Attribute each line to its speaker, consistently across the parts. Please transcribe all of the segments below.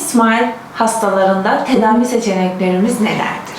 Speaker 1: Smile hastalarında tedavi seçeneklerimiz nelerdir?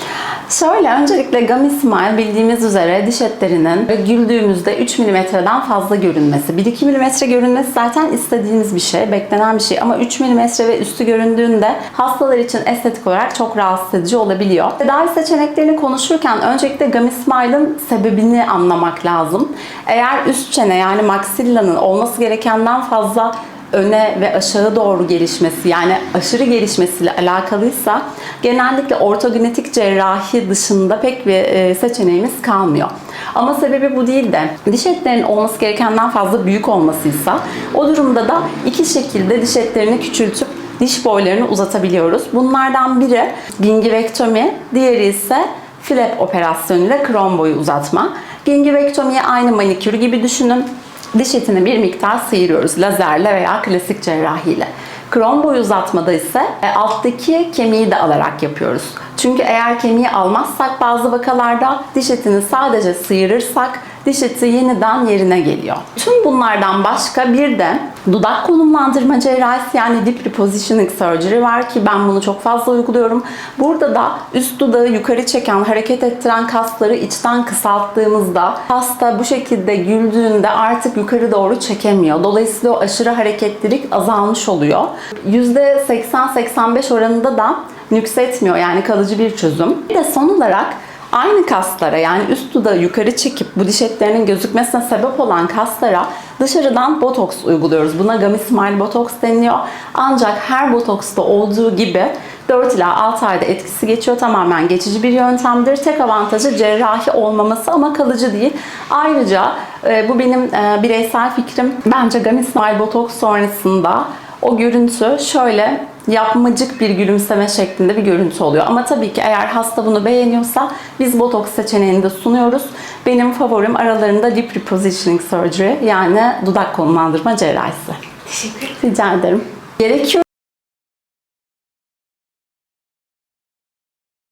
Speaker 2: Şöyle öncelikle Gummy Smile bildiğimiz üzere diş etlerinin güldüğümüzde 3 mm'den fazla görünmesi. 1-2 mm görünmesi zaten istediğimiz bir şey, beklenen bir şey ama 3 mm ve üstü göründüğünde hastalar için estetik olarak çok rahatsız edici olabiliyor. Tedavi seçeneklerini konuşurken öncelikle Gummy Smile'ın sebebini anlamak lazım. Eğer üst çene yani maxillanın olması gerekenden fazla öne ve aşağı doğru gelişmesi yani aşırı gelişmesiyle alakalıysa genellikle ortogenetik cerrahi dışında pek bir e, seçeneğimiz kalmıyor. Ama sebebi bu değil de diş etlerinin olması gerekenden fazla büyük olmasıysa o durumda da iki şekilde diş etlerini küçültüp diş boylarını uzatabiliyoruz. Bunlardan biri gingivektomi, diğeri ise flap operasyonuyla kron boyu uzatma. Gingivektomiyi aynı manikür gibi düşünün diş etini bir miktar sıyırıyoruz lazerle veya klasik cerrahiyle. Kron boyu uzatmada ise e, alttaki kemiği de alarak yapıyoruz. Çünkü eğer kemiği almazsak bazı vakalarda diş etini sadece sıyırırsak diş eti yeniden yerine geliyor. Tüm bunlardan başka bir de dudak konumlandırma cerrahisi yani deep repositioning surgery var ki ben bunu çok fazla uyguluyorum. Burada da üst dudağı yukarı çeken, hareket ettiren kasları içten kısalttığımızda hasta bu şekilde güldüğünde artık yukarı doğru çekemiyor. Dolayısıyla o aşırı hareketlilik azalmış oluyor. %80-85 oranında da nüksetmiyor yani kalıcı bir çözüm. Bir de son olarak aynı kaslara yani üst dudağı yukarı çekip bu diş etlerinin gözükmesine sebep olan kaslara dışarıdan botoks uyguluyoruz. Buna gummy smile botoks deniliyor. Ancak her botoksta olduğu gibi 4 ila 6 ayda etkisi geçiyor. Tamamen geçici bir yöntemdir. Tek avantajı cerrahi olmaması ama kalıcı değil. Ayrıca e, bu benim e, bireysel fikrim. Bence gummy smile botoks sonrasında o görüntü şöyle yapmacık bir gülümseme şeklinde bir görüntü oluyor. Ama tabii ki eğer hasta bunu beğeniyorsa biz botoks seçeneğini de sunuyoruz. Benim favorim aralarında deep repositioning surgery yani dudak konumlandırma cerrahisi.
Speaker 1: Teşekkür ederim.
Speaker 2: Rica ederim. Gerekiyor